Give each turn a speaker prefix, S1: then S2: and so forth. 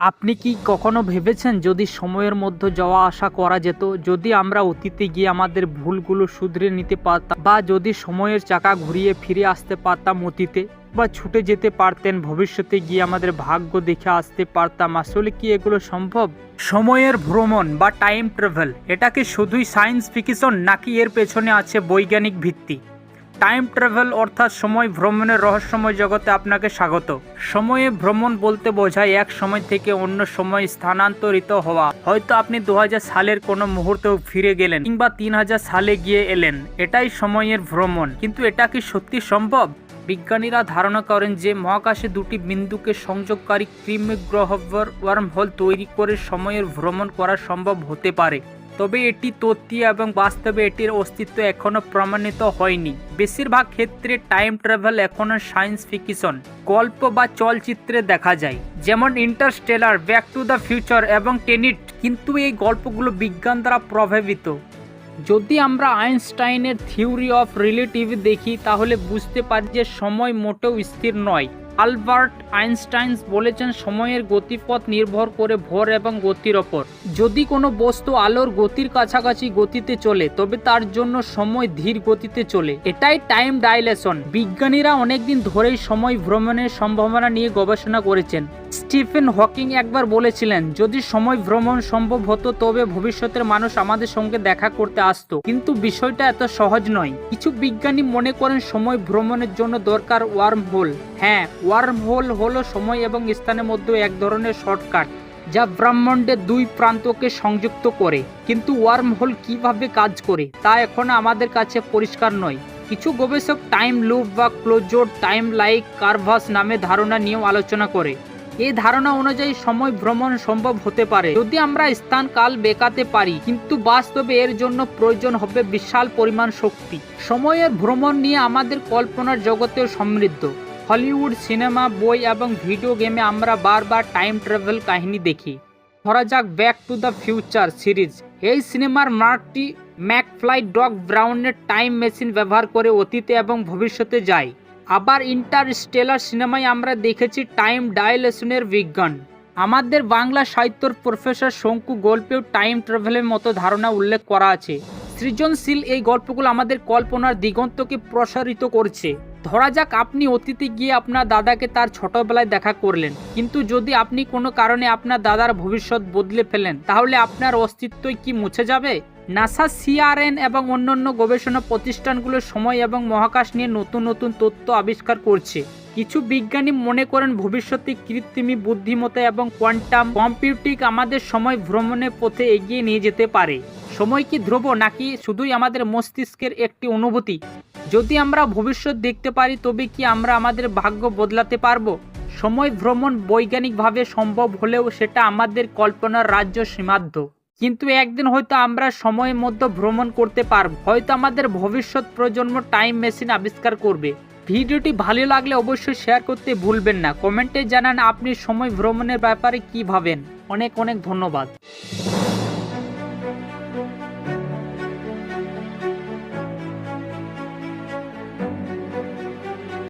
S1: আপনি কি কখনো ভেবেছেন যদি সময়ের মধ্যে যাওয়া আসা করা যেত, যদি আমরা অতীতে গিয়ে আমাদের ভুলগুলো শুধরে নিতে পারতাম বা যদি সময়ের চাকা ঘুরিয়ে ফিরে আসতে পারতাম অতীতে বা ছুটে যেতে পারতেন, ভবিষ্যতে গিয়ে আমাদের ভাগ্য দেখে আসতে পারতাম, আসলে কি এগুলো সম্ভব? সময়ের ভ্রমণ বা টাইম ট্রাভেল এটা কি শুধুই সায়েন্স ফিকশন নাকি এর পেছনে আছে বৈজ্ঞানিক ভিত্তি? টাইম ট্রাভেল অর্থাৎ সময় ভ্রমণের রহস্যময় জগতে আপনাকে স্বাগত। সময়ে ভ্রমণ বলতে বোঝায় এক সময় থেকে অন্য সময় স্থানান্তরিত হওয়া। হয়তো আপনি দু হাজার সালের কোনো মুহূর্তে ফিরে গেলেন কিংবা তিন হাজার সালে গিয়ে এলেন। এটাই সময়ের ভ্রমণ। কিন্তু এটা কি সত্যি সম্ভব? বিজ্ঞানীরা ধারণা করেন যে মহাকাশে দুটি বিন্দুকে সংযোগকারী কৃমি ওয়ার্ম হোল তৈরি করে সময়ের ভ্রমণ করা সম্ভব হতে পারে। তবে এটি তথ্য এবং বাস্তবে এটির অস্তিত্ব এখনও প্রমাণিত হয়নি। বেশিরভাগ ক্ষেত্রে টাইম ট্রাভেল এখনও সায়েন্স ফিকশন, গল্প বা চলচ্চিত্রে দেখা যায়। যেমন Interstellar, Back to the Future এবং টেনিট, কিন্তু এই গল্পগুলো বিজ্ঞান দ্বারা প্রভাবিত। যদি আমরা আইনস্টাইনের থিওরি অফ রিলেটিভ দেখি, তাহলে বুঝতে পারি যে সময় মোটেও স্থির নয়। আলবার্ট আইনস্টাইন বলেছেন, সময়ের গতিপথ নির্ভর করে ভর এবং গতির ওপর। যদি কোনো বস্তু আলোর গতির কাছাকাছি গতিতে চলে, তবে তার জন্য সময় ধীর গতিতে চলে। এটাই টাইম ডাইলেশন। বিজ্ঞানীরা অনেকদিন ধরেই সময় ভ্রমণের সম্ভাবনা নিয়ে গবেষণা করেছেন। স্টিফেন হকিং একবার বলেছিলেন, যদি সময় ভ্রমণ সম্ভব হতো, তবে ভবিষ্যতের মানুষ আমাদের সঙ্গে দেখা করতে আসতো। কিন্তু বিষয়টা এত সহজ নয়। কিছু বিজ্ঞানী মনে করেন, সময় ভ্রমণের জন্য দরকার ওয়ার্ম হোল হ্যাঁ ওয়ার্ম হোল সময় এবং স্থানের মধ্যে এক ধরনের শর্টকাট, যা ব্রহ্মাণ্ডের দুই প্রান্তকে সংযুক্ত করে। কিন্তু ওয়ার্ম হোল কীভাবে কাজ করে, তা এখন আমাদের কাছে পরিষ্কার নয়। কিছু গবেষক টাইম লুপ বা ক্লোজোর টাইম লাইক কার্ভাস নামে ধারণা নিয়েও আলোচনা করে। এই ধারণা অনুযায়ী সময় ভ্রমণ সম্ভব হতে পারে। যদি আমরা স্থান কাল বেকাতে পারি, কিন্তু বাস্তবে এর জন্য প্রয়োজন হবে বিশাল পরিমাণ শক্তি। সময়ের ভ্রমণ নিয়ে আমাদের কল্পনার জগতেও সমৃদ্ধ। হলিউড সিনেমা, বই এবং ভিডিও গেমে আমরা বারবার টাইম ট্রাভেল কাহিনী দেখি। ধরা যাক Back to the Future series. এই সিনেমার মার্কটি ম্যাকফ্লাই, ডগ ব্রাউনের টাইম মেশিন ব্যবহার করে অতীতে এবং ভবিষ্যতে যায়। আবার ইন্টারস্টেলার সিনেমায় আমরা দেখেছি টাইম ডাইলেশনের বিজ্ঞান। আমাদের বাংলা সাহিত্যর প্রফেসর শঙ্কু গল্পেও টাইম ট্রাভেলের মতো ধারণা উল্লেখ করা আছে। সৃজনশীল এই গল্পগুলো আমাদের কল্পনার দিগন্তকে প্রসারিত করছে। ধরা যাক আপনি অতীতে গিয়ে আপনার দাদাকে তার ছোটবেলায় দেখা করলেন। কিন্তু যদি আপনি কোনো কারণে আপনার দাদার ভবিষ্যৎ বদলে ফেলেন, তাহলে আপনার অস্তিত্বই কি মুছে যাবে? নাসা, সিআরএন এবং অন্যান্য গবেষণা প্রতিষ্ঠানগুলো সময় এবং মহাকাশ নিয়ে নতুন নতুন তথ্য আবিষ্কার করছে। কিছু বিজ্ঞানী মনে করেন ভবিষ্যতে কৃত্রিমী বুদ্ধিমত্তা এবং কোয়ান্টাম কম্পিউটিং আমাদের সময় ভ্রমণের পথে এগিয়ে নিয়ে যেতে পারে। সময় কি ধ্রুব নাকি শুধুই আমাদের মস্তিষ্কের একটি অনুভূতি? যদি আমরা ভবিষ্যৎ দেখতে পারি, তবে কি আমরা আমাদের ভাগ্য বদলাতে পারব? সময় ভ্রমণ বৈজ্ঞানিকভাবে সম্ভব হলেও সেটা আমাদের কল্পনার রাজ্য সীমাদ্ধ। কিন্তু একদিন হয়তো আমরা সময়ের মধ্যে ভ্রমণ করতে পারব। হয়তো আমাদের ভবিষ্যৎ প্রজন্ম টাইম মেশিন আবিষ্কার করবে। ভিডিওটি ভালো লাগলে অবশ্যই শেয়ার করতে ভুলবেন না। কমেন্টে জানান আপনি সময় ভ্রমণের ব্যাপারে কি ভাবেন। অনেক অনেক ধন্যবাদ।